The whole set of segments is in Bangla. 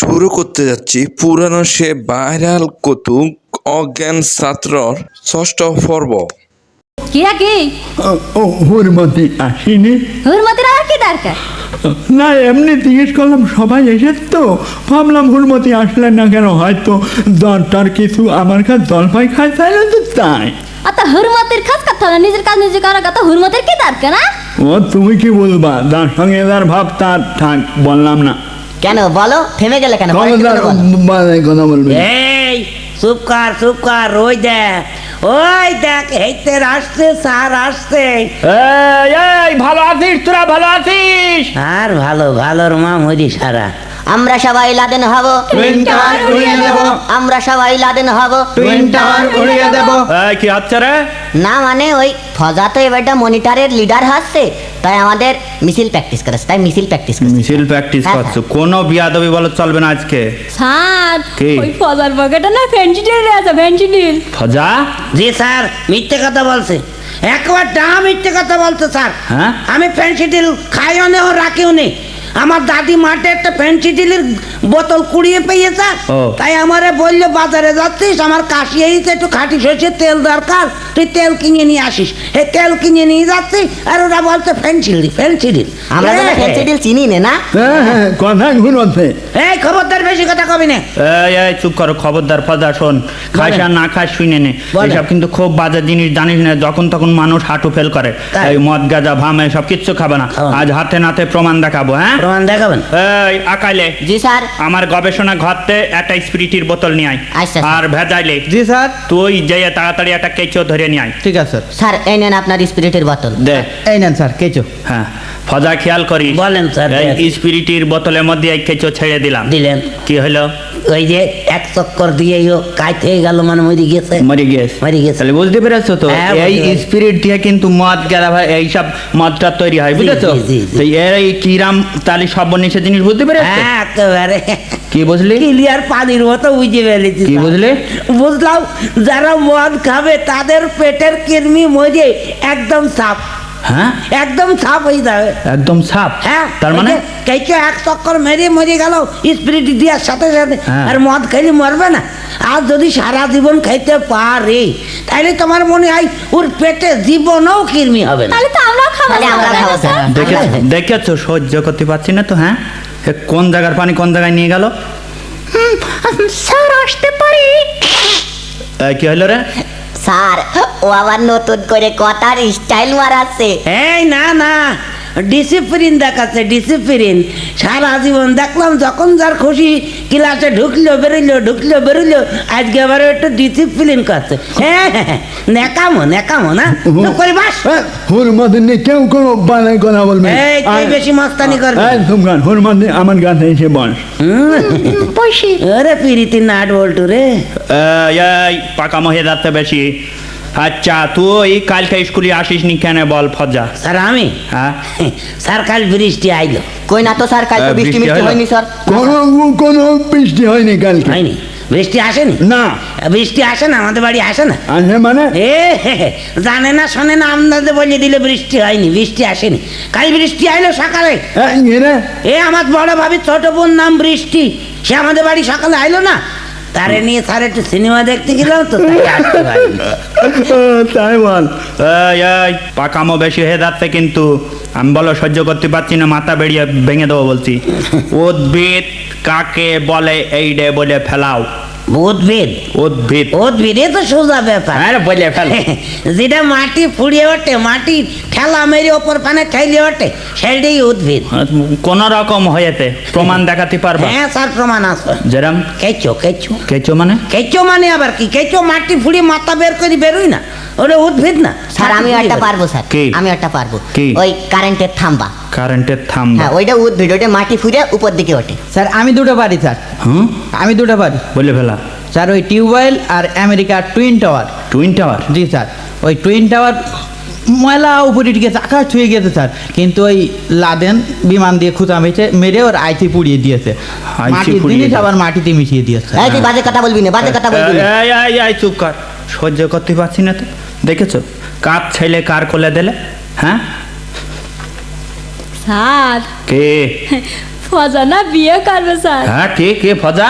শুরু করতে যাচ্ছি। পুরানো সে ভাইরাল কৌতুক অজ্ঞান ছাত্রর ষষ্ঠ পর্ব। কিরা কি? ও হুরমতি আসেনি? হুরমতির আর কি দরকার? না এমনি জিজ্ঞেস করলাম সবাই এসেছে? তো ভাবলাম হুরমতি আসলেন না কেন হয়তো দরটার কিছু আমার কাছে জলপাই খাই চাইলেন তো তাই। অত হুরমতির খাস কথা না নিজের কাজ নিজে করার কথা হুরমতির কি দরকার না ও তুমি কি বলবা? যার সঙ্গে যার ভাব তার থাক বললাম না। কেন বলো? থেমে গেলে কেন? কথা বলবে এই চুপ কর চুপ কর ওই দেখ। ওই দেখ হেইতে আসছে স্যার আসছে। এই ভালো আছিস তোরা ভালো আছিস? আর ভালো ভালোর মা মুদি সারা। আমরা সবাই লাদেন হব। টুইনটার উড়িয়ে দেব। আমরা সবাই লাদেন হব। টুইনটার উড়িয়ে দেব। এই কি হচ্ছে রে? না মানে ওই ফজা তো এবারটা মনিটরের লিডার হচ্ছে তাই আমাদের মিছিল প্র্যাকটিস করেছে তাই মিছিল প্র্যাকটিস করেছে। মিছিল প্র্যাকটিস করছ। কোনো বিয়াদবি বলে চলবে না আজকে। স্যার? ওই ফজার পকেটে না ফেন্সিডিল আছে ফেন্সিডিল ফজা? জি স্যার মিথ্যে কথা বলছে। একবার ডা মিথ্যে কথা বলছে স্যার। হ্যাঁ? আমি ফ্যান্সিডিল খাইও নে ও রাখিও নে আমার দাদি মাঠে একটা ফ্যান্সিডিলের বোতল কুড়িয়ে পেয়েছে। তাই আমারে বলল বাজারে যাচ্ছিস? আমার কাশি এইছে একটু খাঁটি সরষের তেল দরকার। তুই তেল কিনে নিয়ে আসিস। এই তেল কিনে নিয়ে যাচ্ছি আর ওরা বলছে ফ্যান্সিডিল ফ্যান্সিডিল আমরা তো এই, ফেন্সিডিল চিনি নে না? হ্যাঁ হ্যাঁ কথা ঘুরোচ্ছে এই খবরদার বেশি কথা কবি না। এই এই চুপ করো খবরদার ফজা শোন। খাস আর না খাস শুনে নে। এসব কিন্তু খুব বাজে জিনিস জানিস না যখন তখন মানুষ হাঁটু ফেল করে। এই মদ গাঁজা ভাম সব কিচ্ছু খাবে না। আজ হাতে নাতে প্রমাণ দেখাবো হ্যাঁ? প্রমাণ দেখাবেন? এই আকাইলে। জি স্যার। আমার গবেষণা ঘরতে একটা স্পিরিটের বোতল নিয়ে আয়। আচ্ছা, আর ভেজাইলে জি স্যার। তুই যেয়ে তাড়াতাড়ি একটা কেঁচো ধরে নিয়ে আয়। ঠিক আছে স্যার। স্যার এই নেন আপনার স্পিরিটের বোতল। দে। এই নেন স্যার কেচো। হ্যাঁ ফজা খেয়াল করিস। বলেন, স্যার, এই। স্পিরিটের বোতলের মধ্যে এই কেঁচো ছেড়ে দিলাম। দিলেন। কি হলো? ওই যে এক চক্কর দিয়ে ও কাইতে হয়ে গেল মানে মরে গেছে। মরে গেছে। মরে গেছে। তাহলে বুঝতে পেরেছ তো? হ্যাঁ, এই স্পিরিট দিয়ে কিন্তু মদ গেলা ভাই এইসব মদটা তৈরি হয় বুঝেছ। তো এর এই কিরাম তালি নিষেধ জিনিস বুঝতে পেরেছ? হ্যাঁ একেবারে। কি বুঝলি? ক্লিয়ার পানির মতো বুঝে ফেলেছি কি বুঝলে? বুঝলাম যারা মদ খাবে তাদের পেটের কৃমি মজে একদম সাফ। হ্যাঁ? একদম সাফ হয়ে যাবে একদম সাপ হ্যাঁ তার মানে? কেউ কেউ এক চক্কর মেরে মরে গেল স্পিরিট দেওয়ার সাথে সাথে। হ্যাঁ। আর মদ খাইলে মরবে না। আর যদি সারা জীবন খাইতে পারে তাহলে তোমার মনে হয় ওর পেটে জীবনও কৃমি হবে না। তাহলে তো আমরাও খাব দেখেছ সহ্য করতে পারছি না তো হ্যাঁ? কোন জায়গার পানি কোন জায়গায় নিয়ে গেল? স্যার আসতে পারি। কি হলো রে? স্যার ও আবার নতুন করে কথার স্টাইল মারাচ্ছে। এই না না। ডিসিপ্লিন দেখাচ্ছে ডিসিপ্লিন সারা জীবন দেখলাম যখন যার খুশি ক্লাসে ঢুকলো বেরোলো ঢুকলো বেরোলো আজকে আবার একটু ডিসিপ্লিন করছে। হ্যাঁ হ্যাঁ, হ্যাঁ, নেকামো নেকামো না? করে বাস হুরমতি নিয়ে কেউ কোনো বালাই কথা বলবে। এই তুই আর- বেশি মস্তানি করবি? এই তোমরা হুরমতি আমার কাছে এসে বস ওরে পিরিতি নাট বল্টু রে। এই, হয়ে যাচ্ছে বেশি। আচ্ছা তুই কালকে স্কুলে আসিস নি কেন বল ফজা? স্যার আমি? হ্যাঁ। স্যার কাল বৃষ্টি আইলো। কই না তো স্যার কাল তো হ্যাঁ, বৃষ্টি মিষ্টি হয়নি স্যার? কোনো কোনো বৃষ্টি হয়নি কালকে। হয়নি? বৃষ্টি আসেনি? না। বৃষ্টি আসে না আমাদের বাড়ি আসে না। আসে মানে? এ হে, হে, জানে না শোনে না আপনাদের বলে দিলে বৃষ্টি হয়নি বৃষ্টি আসেনি। কাল বৃষ্টি আইলো সকালে। এ আমার বড় ভাবি ছোট বোন নাম বৃষ্টি। সে আমাদের বাড়ি সকালে আইলো না? তারে নিয়ে স্যার একটু সিনেমা দেখতে গেলাম তো তাই আসতে পারিনি। তাই বল। পাকামো বেশি হয়ে যাচ্ছে কিন্তু। আমি বলো সহ্য করতে পারছি না মাথা বেরিয়ে ভেঙে দেবো বলছি। উদ্ভিদ কাকে বলে এই ডে বলে ফেলাও। উদ্ভিদ। উদ্ভিদ। উদ্ভিদ তো সোজা ব্যাপার। আরে বলে ফেল। যেটা মাটি ফুড়িয়ে ওঠে মাটি ঠেলা মেরে ওপর পানে ঠেলে ওঠে সেটাই উদ্ভিদ। কোন রকম হয়েতে প্রমাণ দেখাতে পারবে? হ্যাঁ স্যার প্রমাণ আছে। যেরম? কেঁচো কেঁচো। কেঁচো মানে? কেঁচো মানে আবার কি? কেঁচো মাটি ফুড়ি মাথা বের করে বেরোই না? ওটা উদ্ভিদ না। স্যার আমি একটা পারব স্যার। কি? আমি একটা পারব। কি? ওই কারেন্টের থাম্বা। কারেন্টের থাম হ্যাঁ ওইটা উদ্ভিদ ওইটা মাটি ফুরে উপর দিকে ওঠে। স্যার আমি দুটো পারি স্যার। হুম? আমি দুটো পারি বলে ফেলা। স্যার ওই টিউবওয়েল আর আমেরিকার টুইন টাওয়ার। Twin tower? জি স্যার। ওই টুইন টাওয়ার ময়লা উপরে গেছে আকাশ ছুঁয়ে গেছে স্যার। কিন্তু ওই লাদেন বিমান দিয়ে খুঁচা মেছে মেরে ওর আইসি পুড়িয়ে দিয়েছে। আইসি মাটির পুড়িয়ে জিনিস দিয়েছে। আবার মাটিতে মিশিয়ে দিয়েছে। এই তুই বাজে কথা বলবি না বাজে কথা বলবি না। এই, এই, এই, চুপ কর। সহ্য করতে পারছি না তো। দেখেছ? কার ছেলে কার কোলে দিলে? হ্যাঁ? স্যার। কে? ফজা না বিয়ে করবে স্যার। হ্যাঁ কে কে ফজা?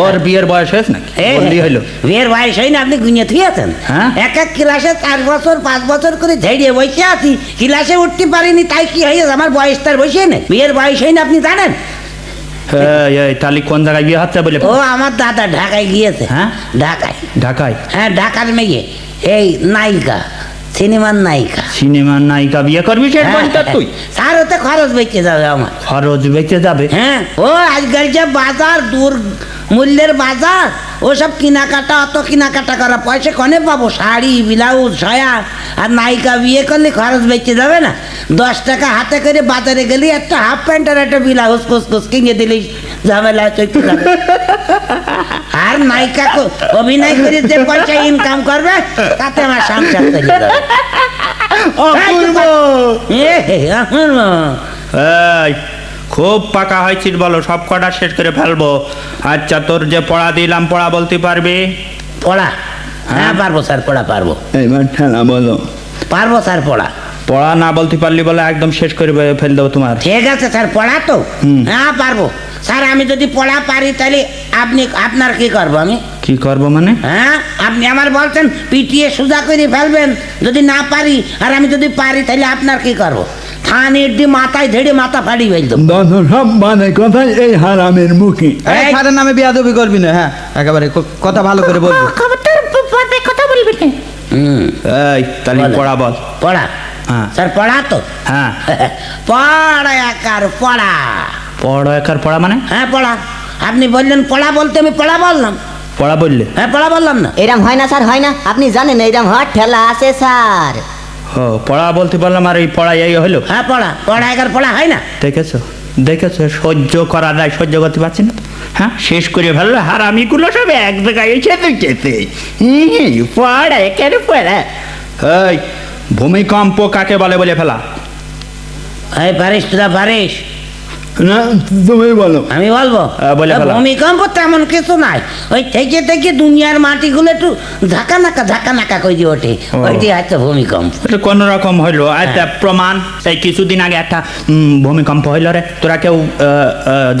ওর বিয়ের বয়স হয়েছে নাকি? বললি হইল। বিয়ের বয়স হয় না আপনি গুনিয়ে থুয়েছেন হ্যাঁ? এক এক ক্লাসে চার বছর পাঁচ বছর করে ঝেড়িয়ে বসে আছি। ক্লাসে উঠতে পারিনি তাই কি হয়েছে আমার বয়স তার বসে নেই। বিয়ের বয়স হয় না আপনি জানেন? তাহলে কোন জায়গায় বিয়ে হচ্ছে বলে? ও আমার দাদা ঢাকায় গিয়েছে। হ্যাঁ? ঢাকায়। ঢাকায়? হ্যাঁ ঢাকার মেয়ে। এই নায়িকা সিনেমার নায়িকা। সিনেমার নায়িকা বিয়ে করবি সে হ্যাঁ, তুই? স্যার ওতে খরচ বেঁচে যাবে আমার। খরচ বেঁচে যাবে? হ্যাঁ ও আজকাল যে বাজার দূর মূল্যের বাজার ওসব কেনাকাটা অত কেনাকাটা করা পয়সা কনে পাবো? শাড়ি ব্লাউজ সয়া আর নায়িকা বিয়ে করলে খরচ বেঁচে যাবে না? দশ টাকা হাতে করে বাজারে গেলি একটা হাফ প্যান্ট আর একটা ব্লাউজ কুস কিনে দিলেই ঝামেলা চলতে যাবে আর নায়িকা অভিনয় করে যে পয়সা ইনকাম করবে তাতে আমার সংসার চলে যাবে অপূর্ব! অপূর্ব। খুব পাকা হয়েছিস বলো সব কটা শেষ করে ফেলব। আচ্ছা তোর যে পড়া দিলাম পড়া বলতে পারবি? পড়া? হ্যাঁ। পারব স্যার পড়া পারব। এবার ঠেলা বলো। পারব স্যার পড়া। পড়া না বলতে পারলি বলে একদম শেষ করে ফেল দেবো তোমার। ঠিক আছে স্যার পড়া তো। হ্যাঁ পারব। স্যার আমি যদি পড়া পারি তাহলে আপনি আপনার কি করব আমি? কি করব মানে? হ্যাঁ আপনি আমার বলছেন পিটিয়ে সোজা করে ফেলবেন যদি না পারি আর আমি যদি পারি তাহলে আপনার কি করব? থানির দি মাথায় ধরে মাথা ফাড়ি ফেল সব মানে কথাই এই হারামের মুখে। এই এই- স্যারের নামে বিয়াদবি করবি না হ্যাঁ একেবারে কথা ভালো করে বলবি। হুম। এই তাহলে পড়া বল। পড়া? হ্যাঁ। স্যার পড়া তো? হ্যাঁ। পড়া একার পড়া। পড়া একার পড়া মানে? হ্যাঁ পড়া। আপনি বললেন পড়া বলতে আমি পড়া বললাম। পড়া বললে? হ্যাঁ পড়া বললাম না। এরম হয় না স্যার হয় না। আপনি জানেন এরম হওয়ার ঠেলা আছে স্যার। ও পড়া বলতে বললাম আর এই পড়া এই হলো? হ্যাঁ পড়া। পড়া একার পড়া হয় না? দেখেছ? দেখেছ? সহ্য করা যায় সহ্য করতে পারছি না। হ্যাঁ শেষ করে ফেলল আর আমিগুলো সব এক জায়গায় এসে দিচ্ছে পড়া কেন পড়া। এই ভূমিকম্প কাকে বলে বলে ফেলা? এই পারিস তোরা পারিস না তুমি বলো। আমি বলব? হ্যাঁ, বলে ফেলো। ভূমিকম্প তেমন কিছু নাই। ওই থেকে থেকে দুনিয়ার মাটিগুলো একটু ঝাঁকা নাকা ঝাঁকা নাকা করে ওঠে। ওইটি হচ্ছে ভূমিকম্প। এটা কোন রকম হইল। একটা প্রমাণ এই কিছুদিন আগে একটা ভূমিকম্প হইল রে। তোরা কেউ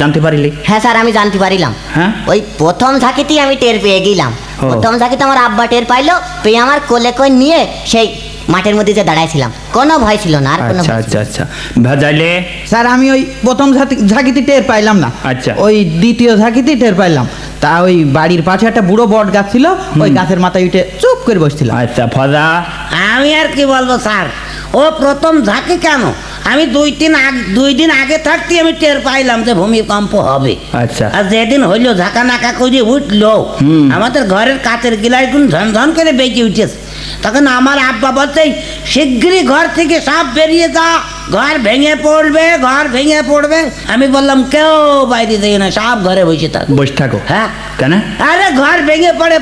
জানতে পারিলি? হ্যাঁ স্যার আমি জানতে পারিলাম। হ্যাঁ? ওই প্রথম ঝাঁকিতেই আমি টের পেয়ে গেলাম। প্রথম ঝাঁকিতে আমার আব্বা টের পাইলো পেয়ে আমার কোলে কই নিয়ে সেই মাঠের মধ্যে যে দাঁড়াইছিলাম কোনো ভয় ছিল না আর কোনো আচ্ছা ভয় ছিল আচ্ছা আচ্ছা। ভেজাইলে? স্যার আমি ওই প্রথম ঝাঁকি- ঝাঁকিতে টের পাইলাম না। আচ্ছা। ওই দ্বিতীয় ঝাঁকিতে টের পাইলাম। তা ওই বাড়ির পাশে একটা বুড়ো বট গাছ ছিল ওই গাছের মাথায় উঠে চুপ করে বসছিলাম আচ্ছা ফজা। আমি আর কি বলব স্যার? ও প্রথম ঝাঁকি কেন? আমি দুই দিন আগে দুই দিন আগে থাকতে আমি টের পাইলাম যে ভূমিকম্প হবে। আচ্ছা। আর যেদিন হইল ঝাঁকা নাকা করে উঠল আমাদের ঘরের কাচের গিলাসগুলো ঝনঝন করে বেঁচে উঠেছে। তখন আমার আব্বা বলছে শিগগিরই ঘর থেকে সব বেরিয়ে যা। ঘর ভেঙে পড়বে ঘর ভেঙে পড়বে। আমি বললাম কেউ বাইরে যাই না সব ঘরে বসে থাক। বসে থাকো। হ্যাঁ। কেন? আরে ঘর ভেঙে পড়ে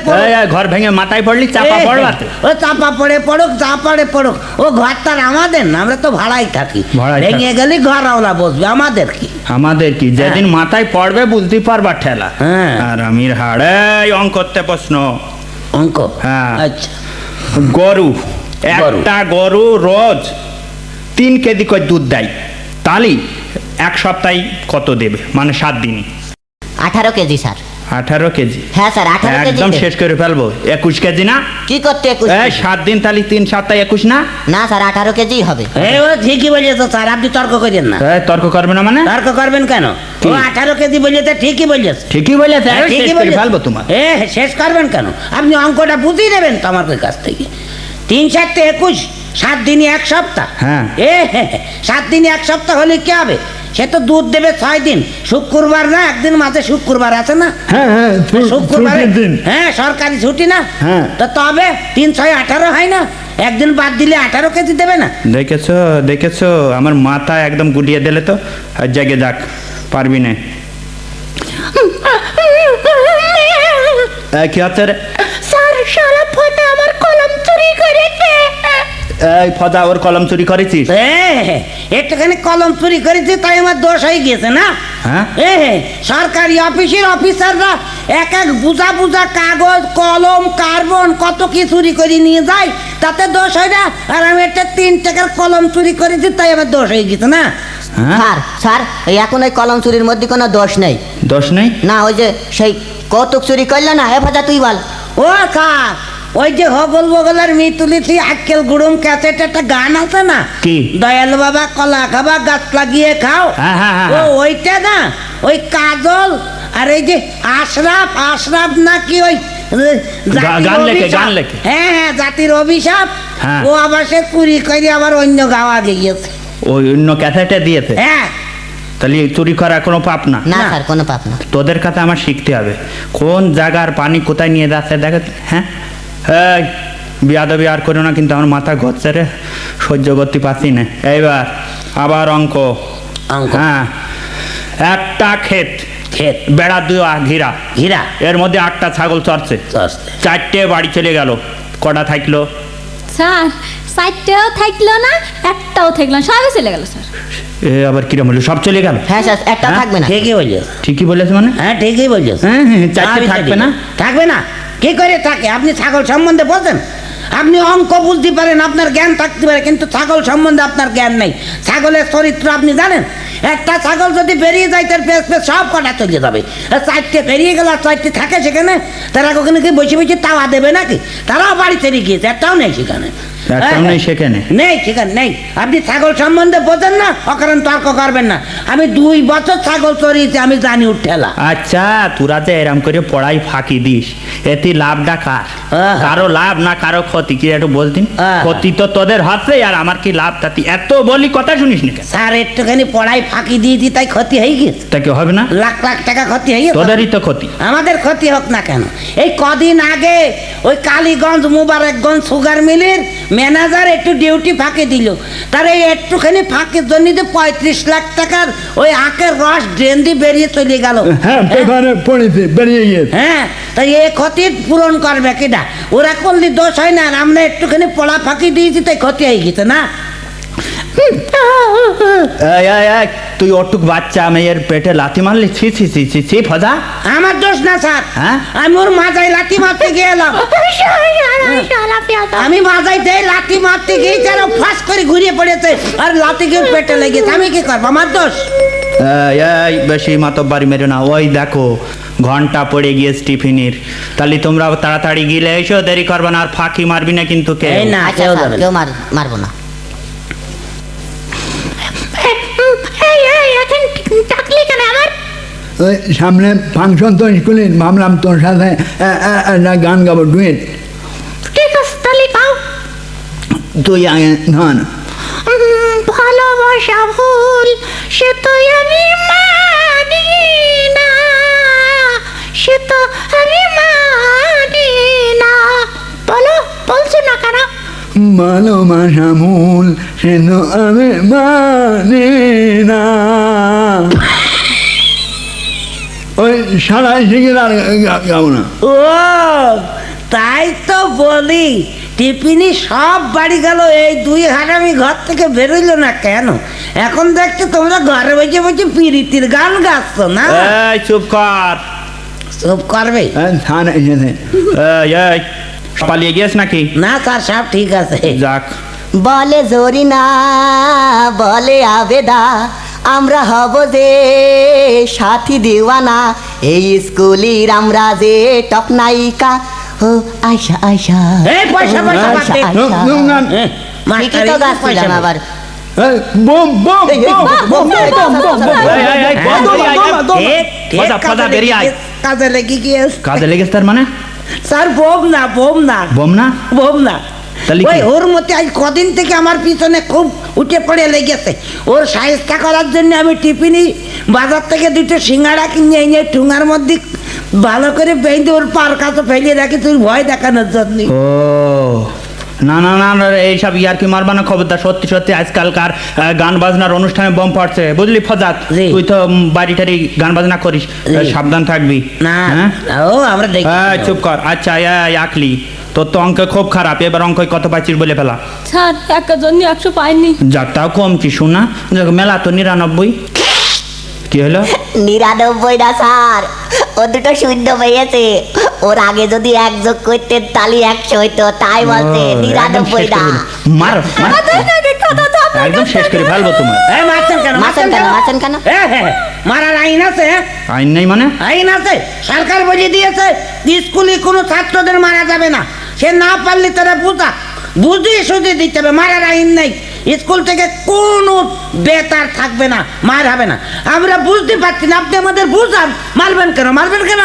ঘর ভেঙে মাথায় পড়লি চাপা ও চাপা পড়ে পড়ুক চা পড়ে পড়ুক। ও ঘরটা আমাদের না আমরা তো ভাড়াই থাকি। ভেঙে গেলে ঘর আওলা বসবে আমাদের কি? আমাদের কি? যেদিন মাথায় পড়বে বুঝতে পারবা ঠেলা। হ্যাঁ। আর আমির হাড়ে অঙ্ক করতে প্রশ্ন। অঙ্ক? হ্যাঁ। আচ্ছা। গরু একটা গরু। রোজ তিন কেজি করে দুধ দেয়। তাহলে এক সপ্তাহে কত দেবে? মানে সাত দিন। আঠারো কেজি স্যার। আঠারো কেজি। হ্যাঁ স্যার আঠারো কেজি একদম শেষ করে ফেলব। একুশ কেজি না? কি করতে একুশ এই সাত দিন তাহলে তিন সপ্তাহে একুশ না? না স্যার আঠারো কেজি হবে। ও ঠিকই বলেছে স্যার আপনি তর্ক করেন না। এই, তর্ক করবে না মানে? তর্ক করবেন কেন? ও আঠারো কেজি বলেছে ঠিকই বলেছে। ঠিকই বলেছে হ্যাঁ, ঠিকই বলেছে। ফেলব তোমার। এ শেষ করবেন কেন? আপনি অঙ্কটা বুঝিয়ে নেবেন তো আমার কাছ থেকে। তিন চারটে একুশ সাত দিনই এক সপ্তাহ। হ্যাঁ। এ সাত দিনই এক সপ্তাহ হলে কি হবে? সে তো দুধ দেবে ছয় দিন। শুক্রবার না একদিন মাঝে শুক্রবার আছে না? শুক্রবার হ্যাঁ ছু- শুক্রবারে দিন। হ্যাঁ সরকারি ছুটি না? হ্যাঁ। তো তবে তিন ছয় আঠারো হয় না? একদিন বাদ দিলে আঠারো কেজি দেবে না? দেখেছ দেখেছ আমার মাথা একদম গুটিয়ে দিলে তো আর জাগে যাক পারবি না। কি হচ্ছে রে? স্যার সারা ফোনে আমার কলম চুরি করেছে। এই ফজা ওর কলম চুরি করেছিস? এ, একটুখানি কলম চুরি করেছে তাই আমার দোষ হয়ে গেছে না? হ্যাঁ? এ, সরকারি অফিসের অফিসাররা এক এক বুঝা বুঝা কাগজ কলম কার্বন কত কি চুরি করে নিয়ে যায় তাতে দোষ হয় না? আর আমি একটা তিন টাকার কলম চুরি করেছি তাই আমার দোষ হয়ে গেছে না? হ্যাঁ? স্যার স্যার এখন ওই কলম চুরির মধ্যে কোনো দোষ নেই। দোষ নেই? না ওই যে সেই কৌতুক চুরি করল না ভাজা তুই বল। ও স্যার ওই যে হগল বগলের মিতুলিতি আজকাল গুড়ুম ক্যাসেট একটা গান আছে না কি? দয়াল বাবা কলা খাবা গাছ লাগিয়ে খাও হ্যাঁ, হ্যাঁ, হ্যাঁ, ও হ্যাঁ। ওইটা না ওই কাজল আর এই যে আশরাফ আশরাফ নাকি ওই জাতির গান লেখে, অভিশাপ। গান লেখে। হ্যাঁ হ্যাঁ জাতির অভিশাপ হ্যাঁ। ও আবার সে চুরি করে আবার অন্য গাওয়া গিয়েছে ওই অন্য ক্যাসেটে দিয়েছে হ্যাঁ তাহলে এই চুরি করা কোনো পাপ না না না। স্যার কোনো পাপ না তোদের কাছে আমার শিখতে হবে কোন জায়গার পানি কোথায় নিয়ে যাচ্ছে দেখে হ্যাঁ এই বিয়াদবি আর করো না কিন্তু আমার মাথা ঘটছে রে। সহ্য করতে পারছি না। এইবার আবার অঙ্ক। অঙ্ক। হ্যাঁ। একটা ক্ষেত। ক্ষেত? বেড়া দুই ঘিরা। হীরা এর মধ্যে আটটা ছাগল চড়ছে। চারটে বাড়ি চলে গেল। কটা থাকল? স্যার চারটেও থাকল না একটাও থাকল না। সবই চলে গেল স্যার। এ আবার কিরম হলো? সব চলে গেল? হ্যাঁ স্যার একটা হ্যাঁ? থাকবে না। ঠিকই বলছিস ঠিকই বলেছে মানে? হ্যাঁ ঠিকই বলছিস হ্যাঁ, হ্যাঁ, চারটে থাকবে না? থাকবে না? কি করে থাকে আপনি ছাগল সম্বন্ধে বোঝেন? আপনি অঙ্ক বুঝতে পারেন, আপনার জ্ঞান থাকতে পারে, কিন্তু ছাগল সম্বন্ধে আপনার জ্ঞান নেই। ছাগলের চরিত্র আপনি জানেন? একটা ছাগল যদি বেরিয়ে যায়, তার পেস পেস সব কটা চলে যাবে। চারটে বেরিয়ে গেল আর চারটে থাকে সেখানে? তারা ওখানে কি বসে বসে তাওয়া দেবে নাকি? তারাও বাড়িতে গিয়েছে, একটাও নেই সেখানে। একটাও নেই সেখানে? নেই সেখানে নেই। আপনি ছাগল সম্বন্ধে বোঝেন না অকারণ তর্ক করবেন না। আমি দুই বছর ছাগল চড়িয়েছি আমি জানি উঠেলা আচ্ছা তোরা যে এরম করে পড়াই ফাঁকি দিস এতে লাভটা কার? হ্যাঁ। কারও লাভ না কারও ক্ষতি? কি একটু বলতিন? হ্যাঁ। ক্ষতি তো তোদের হাতে আর আমার কি লাভ? তাতি এত বলি কথা শুনিস না স্যার একটুখানি পড়াই ফাঁকি দিয়ে দিই তাই ক্ষতি হয়ে গেছে। তা কি হবে না? লাখ লাখ টাকা ক্ষতি হয়ে গেছে। তোদেরই তো ক্ষতি। আমাদের ক্ষতি হোক না কেন। এই কদিন আগে ওই কালীগঞ্জ মুবারকগঞ্জ সুগার মিলের ম্যানেজার একটু ডিউটি ফাঁকে দিল। তার এই একটুখানি ফাঁকের জন্য যে পঁয়ত্রিশ লাখ টাকার ওই আঁকের রস ড্রেন দিয়ে বেরিয়ে চলে গেল। হ্যাঁ গিয়েছে। হ্যাঁ তাই এ ক্ষতি পূরণ করবে কিনা? ওরা করলে দোষ হয় না আমরা একটুখানি পড়া ফাঁকি দিয়েছি তাই ক্ষতি হয়ে গেছে না? তুই অটুক বাচ্চা মেয়ের পেটে লাথি মারলি? ছি ছি ছি ছি ছি ফজা। আমার দোষ না স্যার। হ্যাঁ? আমি ওর লাথি মারতে গেলাম। আমি লাথি মারতে গিয়ে যেন ফাঁস করে ঘুরিয়ে পড়েছে আর লাথি গিয়ে পেটে লেগেছে। আমি কি করব? আমার দোষ? এই, বেশি মাতব্বারি মেরো না। ওই দেখো ঘণ্টা পড়ে গিয়েছে টিফিনের। তাহলে তোমরা তাড়াতাড়ি গিলে এসো দেরি করবে না আর ফাঁকি মারবি না কিন্তু কে না আচ্ছা কেউ স্যার, যাবে না। কেউ কেন মারবো ওই সামনে ফাংশন তো স্কুলে ভাবলাম তোর সাথে একটা গান গাবো ডুয়েট। ঠিক আছে তাহলে পাও। তুই আগে ধন। ভালোবাসা ভুল সে তো আমি মানি ভালোবাসা মূল সে তো আমি মানে না। ওই সারা শিখে আর গাবো না। ও তাই তো বলি টিফিনি সব বাড়ি গেল এই দুই হারামি ঘর থেকে বেরোইলো না কেন? এখন দেখছি তোমরা ঘরে বসে বসে পিরিতির গান গাচ্ছ না? চুপ কর। চুপ করবে? হ্যাঁ, এই, পালিয়ে গিয়েছ নাকি না তার সব ঠিক আছে যাক বলে জরিনা বলে আবেদা আমরা হব যে সাথী দিওয়ানা এই স্কুলের আমরা যে টপ নায়িকা ও হ্যাঁ, গাচ্ছিলাম পয়সা আবার হ্যাঁ, কাজে লেগে গিয়েছে কাজে লেগেছে তার মানে স্যার বোম না বোম না। বোম না? বোম না। ওই ওর মতে আজ কদিন থেকে আমার পিছনে খুব উঠে পড়ে লেগেছে। ওর সাহেস্তা করার জন্য আমি টিফিনি বাজার থেকে দুটো সিঙ্গাড়া কিনে এনে ঠুঙার মধ্যে ভালো করে বেঁধে ওর পার কাছে ফেলিয়ে রাখি তুই ভয় দেখানোর জন্য ও। না না না না, এইসব ইয়ার কি মারবা না খবরদার সত্যি সত্যি আজকালকার গান বাজনার অনুষ্ঠানে বম পড়ছে। বুঝলি ফজাত? তুই তো উম, বাড়ি টাড়ি গান বাজনা করিস সাবধান থাকবি। না হ্যাঁ? ও আমরা দেখি। এই, চুপ কর। আচ্ছা আকলি। তোর তো অঙ্ক খুব খারাপ এবার অঙ্ক কত পাইছিস বলে ফেলা। স্যার একটা জন্য একশো পাইনি। যাক তাও কমছি শোনা মেলা তো নিরানব্বই। কি হলো? নিরানব্বই না স্যার। ও দুটো শূন্য পেয়েছে। ওর আগে যদি এক যোগ করতেন তাহলে একশো হইতো। তাই একদম নিরানব্বই না করে মার মার। একদম শেষ করে ফেলব তোমার। এই মারছেন কেন? মারছেন কেন? মারছেন কেন? এ, হে, হে, মারার আইন আছে? আইন নেই মানে? আইন আছে। সরকার বলে দিয়েছে স্কুলে কোনো ছাত্রদের মারা যাবে না। সে না পারলে তারা বুঝা বুঝিয়ে সুঝে দিতে হবে। মারার আইন নেই। স্কুল থেকে কোনো বেতার থাকবে না মার হবে না। আমরা বুঝতে পারছি না আপনি আমাদের বুঝান। মারবেন কেন মারবেন কেন?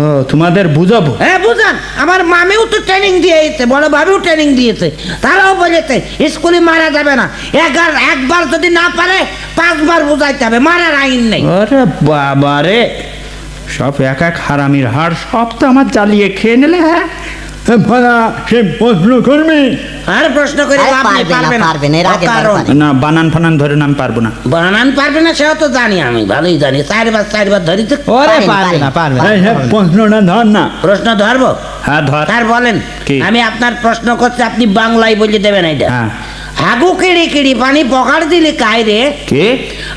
ও তোমাদের বুঝাবো? হ্যাঁ বুঝান। আমার মামিও তো ট্রেনিং দিয়েছে বড় ভাবিও ট্রেনিং দিয়েছে। তারাও বলেছে স্কুলে মারা যাবে না। একবার একবার যদি না পারে পাঁচবার বুঝাইতে হবে মারার আইন নেই। আরে বাবা রে সব এক এক হারামির হাড় সব তো আমার জ্বালিয়ে খেয়ে নিলে হ্যাঁ? ভোলা সে প্রশ্ন করবি? আর প্রশ্ন করে আরে লাভ নেই পারবে না, পারবে না। পারবে না, এর আগের বার কারণ না বানান ফানান ধরে নাম পারব না। বানান পারবে না সেও তো জানি আমি ভালোই জানি। চারবার চারবার ধরি তো ওরে পারবে না। পারবে এই না প্রশ্নটা ধর না। প্রশ্ন ধরবো? হ্যাঁ ধর। তার বলেন কি? আমি আপনার প্রশ্ন করছি আপনি বাংলায় বলে দেবেন এটা হ্যাঁ। হাগু কেড়ে কিড়ি পানি পকাড় দিলে কাই রে? কে?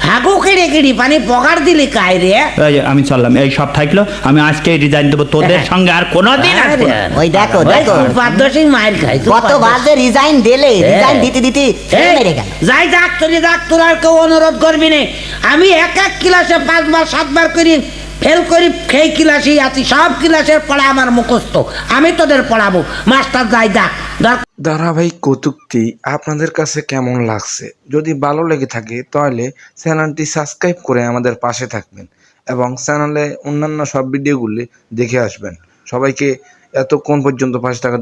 হাগু কেড়ে কিড়ি পানি পকাড় দিলে কাই রে? এই যে আমি চললাম এই সব থাকল আমি আজকে রিজাইন দেবো তোদের সঙ্গে আর কোনোদিন আসব না। ওই দেখো, দেখো। পাদ্দশী মায়ের খাই কত বাজে রিজাইন দিলে রিজাইন দিতে দিতে মেরে গেল। যাই যাক চলে যাক তোর আর কেউ অনুরোধ করবি নে। আমি এক এক ক্লাসে পাঁচবার সাতবার করি ফেল করি সেই ক্লাসেই আছি সব ক্লাসের পড়া আমার মুখস্থ। আমি তোদের পড়াবো। মাস্টার যাই যাক। দরকার ধারাবাহিক কৌতুকটি আপনাদের কাছে কেমন লাগছে? যদি ভালো লেগে থাকে, তাহলে চ্যানেলটি সাবস্ক্রাইব করে আমাদের পাশে থাকবেন এবং চ্যানেলে অন্যান্য সব ভিডিওগুলি দেখে আসবেন। সবাইকে এতক্ষণ পর্যন্ত পাশে থাকা